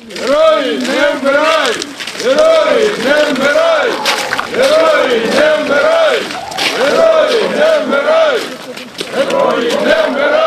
Герої не вмирай! Герої не вмирай! Герої не вмирай! Герої не вмирай! Герої не вмирають!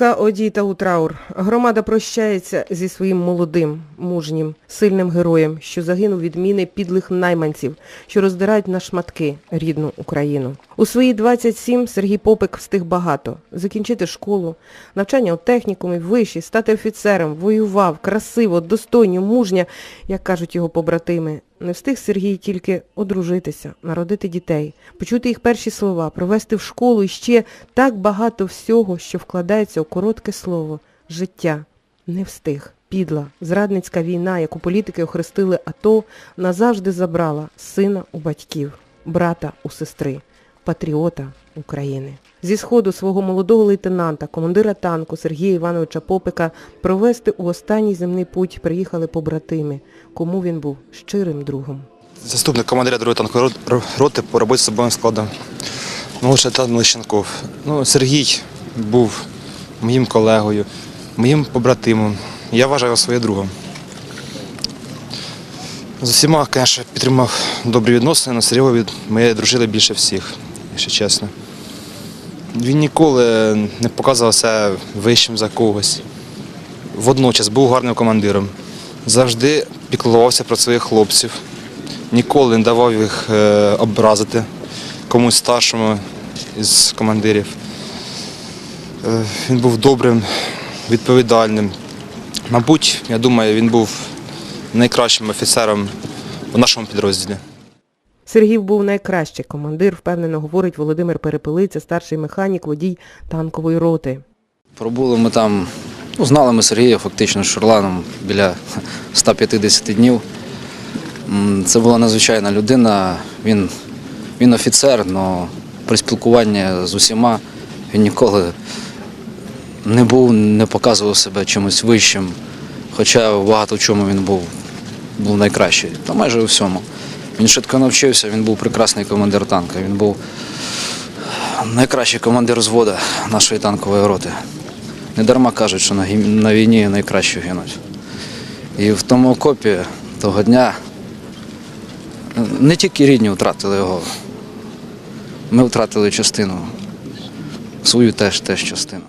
Христинівка одіта у траур. Громада прощається зі своїм молодим, мужнім, сильним героєм, що загинув від міни підлих найманців, що роздирають на шматки рідну Україну. У свої 27 Сергій Попик встиг багато. Закінчити школу, навчання у технікумі, виші, стати офіцером, воював, красиво, достойно, мужня, як кажуть його побратими. Не встиг Сергій тільки одружитися, народити дітей, почути їх перші слова, провести в школу і ще так багато всього, що вкладається у коротке слово життя. Не встиг. Підла, зрадницька війна, яку політики охрестили АТО, назавжди забрала сина у батьків, брата у сестри, патріота України. Зі сходу свого молодого лейтенанта, командира танку Сергія Івановича Попика провести у останній земний путь приїхали побратими, кому він був щирим другом. Заступник командира другої танкової роти по роботі з особовим складом. Молодший лейтенант Млещенков. Ну, Сергій був моїм колегою, моїм побратимом. Я вважаю його своїм другом. З усіма, звісно, підтримав добрі відносини, але Сергія ми дружили більше всіх, якщо чесно. Він ніколи не показував себе вищим за когось. Водночас був гарним командиром. Завжди піклувався про своїх хлопців ніколи не давав їх е, образити комусь старшому із командирів. Е, Він був добрим, відповідальним. Мабуть, я думаю, він був найкращим офіцером у нашому підрозділі. Сергій був найкращий командир, впевнено говорить Володимир Перепелиця, старший механік, водій танкової роти. Пробули ми там, ну, знали ми Сергія фактично з Шурланом біля 150 днів. Це була надзвичайна людина. Він, він офіцер, але при спілкуванні з усіма він ніколи не був, не показував себе чимось вищим. Хоча багато в чому він був, був найкращий, та майже у всьому. Він швидко навчився, він був прекрасний командир танка. Він був найкращий командир взводу нашої танкової роти. Недарма кажуть, що на, війні найкраще гинуть. І в тому окопі того дня е, не тільки рідні втратили його, ми втратили частину, свою теж теж частину.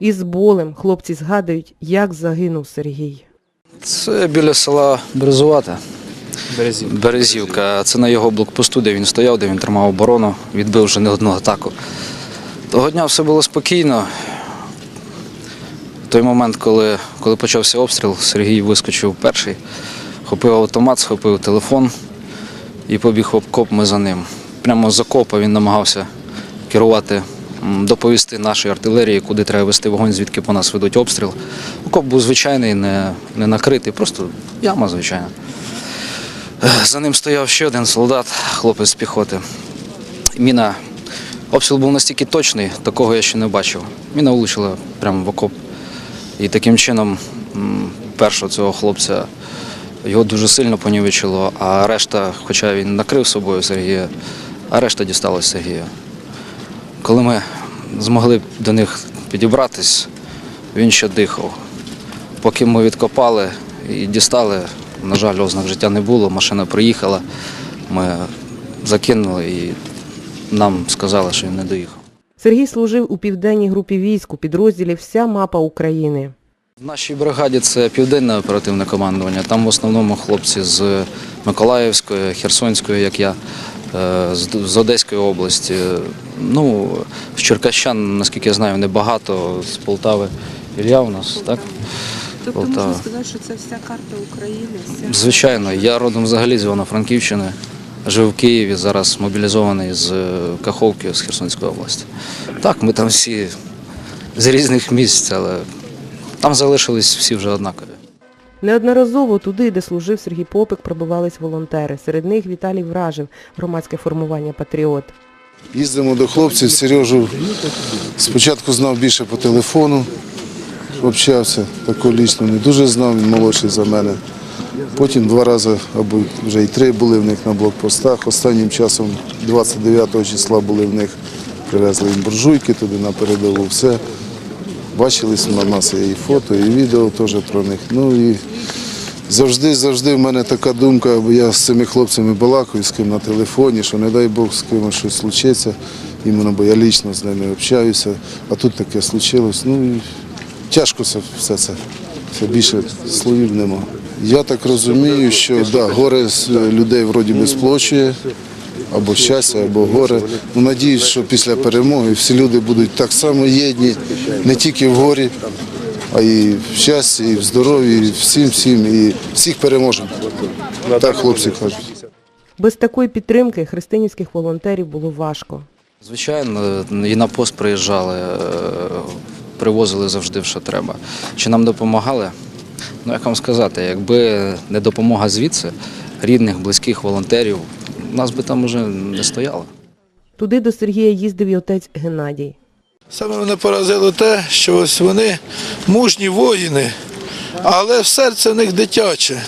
Із болем хлопці згадують, як загинув Сергій. Це біля села Березувата. Березів. Березівка. Це на його блокпосту, де він стояв, де він тримав оборону, відбив вже не одну атаку. Того дня все було спокійно. В той момент, коли, коли почався обстріл, Сергій вискочив перший, хопив автомат, схопив телефон і побіг в обкоп ми за ним. Прямо з окопа він намагався керувати, доповісти нашій артилерії, куди треба вести вогонь, звідки по нас ведуть обстріл. Окоп був звичайний, не, не накритий, просто яма звичайна. За ним стояв ще один солдат, хлопець з піхоти. Міна. Обстріл був настільки точний, такого я ще не бачив. Міна влучила прямо в окоп. І таким чином першого цього хлопця його дуже сильно понівечило, а решта, хоча він накрив собою Сергія, а решта дісталась Сергія. Коли ми змогли до них підібратись, він ще дихав. Поки ми відкопали і дістали, на жаль, ознак життя не було. Машина приїхала, ми закинули і нам сказали, що він не доїхав. Сергій служив у південній групі військ у підрозділі Вся мапа України. В нашій бригаді це південне оперативне командування. Там в основному хлопці з Миколаївської, Херсонської, як я, е, з з Одеської області. Ну, з Черкащан, наскільки я знаю, небагато, з Полтави. Ілля у нас, так? Тобто Полтава. можна сказати, що це вся карта України. Вся... Звичайно, я родом взагалі з Івано-Франківщини, жив в Києві, зараз мобілізований з е, Каховки, з Херсонської області. Так, ми там всі з різних місць, але там залишились всі вже однакові. Неодноразово туди, де служив Сергій Попик, пробивались волонтери. Серед них Віталій Вражив, громадське формування «Патріот». Їздимо до хлопців, Сережу спочатку знав більше по телефону, общався, такого лічно не дуже знав, він молодший за мене. Потім два рази, або вже й три були в них на блокпостах. Останнім часом, 29 числа, були в них, привезли їм буржуйки туди на передову, все. Бачились на нас і фото, і відео теж про них. Ну і завжди, завжди в мене така думка, бо я з цими хлопцями балакаю, з ким на телефоні, що не дай Бог з кимось щось случиться, іменно, бо я лічно з ними общаюся, а тут таке случилось. Ну і тяжко це все це. Все більше слоїв нема. Я так розумію, що да, горе з людей вроді би сплочує, або щастя, або горе. Ну, надіюсь, що після перемоги всі люди будуть так само єдні, не тільки в горі, а і в щасті, і в здоров'ї, і всім, всім, і всіх переможемо. Так хлопці кажуть. Без такої підтримки христинівських волонтерів було важко. Звичайно, і на пост приїжджали, е, привозили завжди, що треба. Чи нам допомагали? Ну, як вам сказати, якби не допомога звідси, рідних, близьких волонтерів, нас би там уже не стояло. Туди до Сергія їздив і отець Геннадій. Саме мене поразило те, що ось вони мужні воїни, але в серце в них дитяче.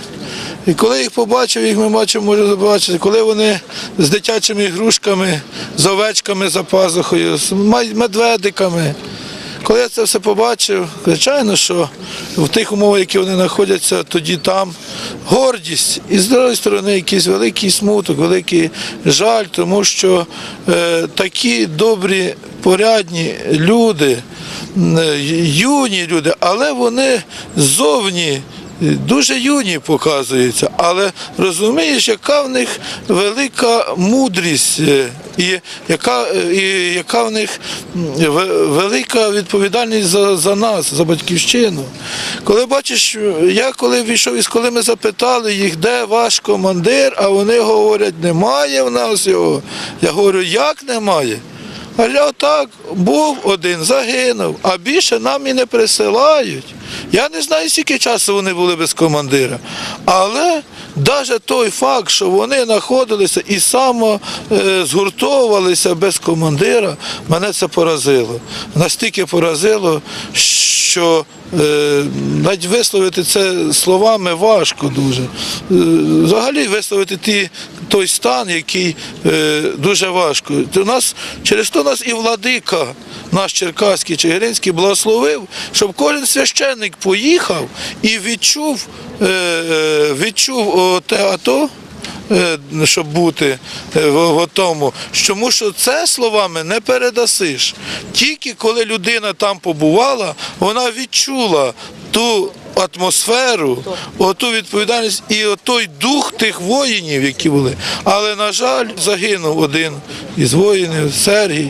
І коли їх побачив, їх ми бачимо, можемо побачити, коли вони з дитячими ігрушками, з овечками за пазухою, з медведиками. Коли я це все побачив, звичайно, що в тих умовах, які вони знаходяться, тоді там гордість. І з другої сторони якийсь великий смуток, великий жаль, тому що е, такі добрі, порядні люди, е, юні люди, але вони ззовні дуже юні показуються, але розумієш, яка в них велика мудрість, е, і яка, е, і яка в них велика відповідальність за, за нас, за батьківщину. Коли бачиш, я коли війшов із коли ми запитали їх, де ваш командир, а вони говорять, немає в нас його. Я говорю, як немає? А я отак був один, загинув, а більше нам і не присилають. Я не знаю, скільки часу вони були без командира. Але навіть той факт, що вони знаходилися і само е, згуртовувалися без командира, мене це поразило. Настільки поразило, що навіть висловити це словами важко дуже. Е, взагалі висловити ті, той стан, який е, дуже важко. У нас, через то нас і владика, наш Черкаський Чигиринський, благословив, щоб кожен священник поїхав і відчув, е, е, відчув те АТО, е, щоб бути е, в тому, тому що це словами не передасиш. Тільки коли людина там побувала, вона відчула ту атмосферу, оту відповідальність і той дух тих воїнів, які були. Але, на жаль, загинув один із воїнів, Сергій.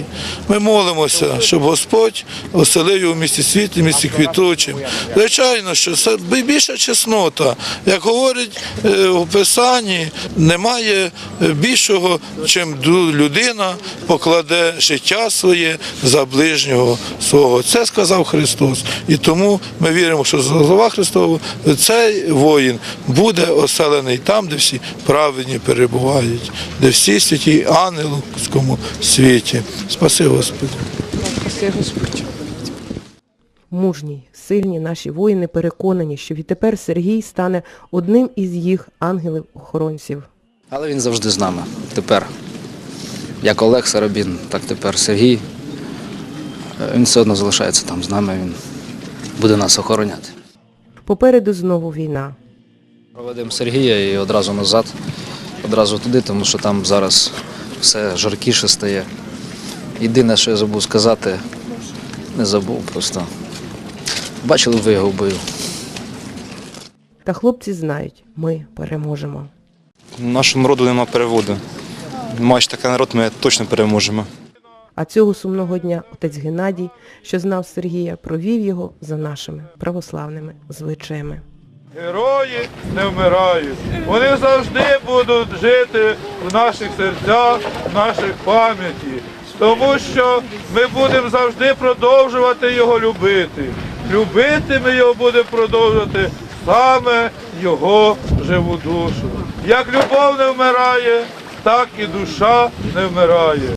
Ми молимося, щоб Господь оселив його в місті світлі, в місті квітучим. Звичайно, що це більша чеснота. Як говорить е, в Писанні, немає е, більшого, чим людина покладе життя своє за ближнього свого. Це сказав Христос. І тому ми віримо, що з голова Христова цей воїн буде оселений там, де всі праведні перебувають, де всі святі ангелському світі. Спаси Господи. Мужні, сильні наші воїни переконані, що відтепер Сергій стане одним із їх ангелів-охоронців. Але він завжди з нами. Тепер. Як Олег Сарабін, так тепер Сергій. Е, Він все одно залишається там з нами, він буде нас охороняти. Попереду знову війна. Проведемо Сергія і одразу назад, одразу туди, тому що там зараз все жаркіше стає. Єдине, що я забув сказати, не забув просто. Бачили ви його в бою. Та хлопці знають, ми переможемо. Нашому роду нема переводу. Маєш такий народ, ми точно переможемо. А цього сумного дня отець Геннадій, що знав Сергія, провів його за нашими православними звичаями. Герої не вмирають. Вони завжди будуть жити в наших серцях, в наших пам'яті. Тому що ми будемо завжди продовжувати його любити. Любити ми його будемо продовжувати саме його живу душу. Як любов не вмирає, так і душа не вмирає.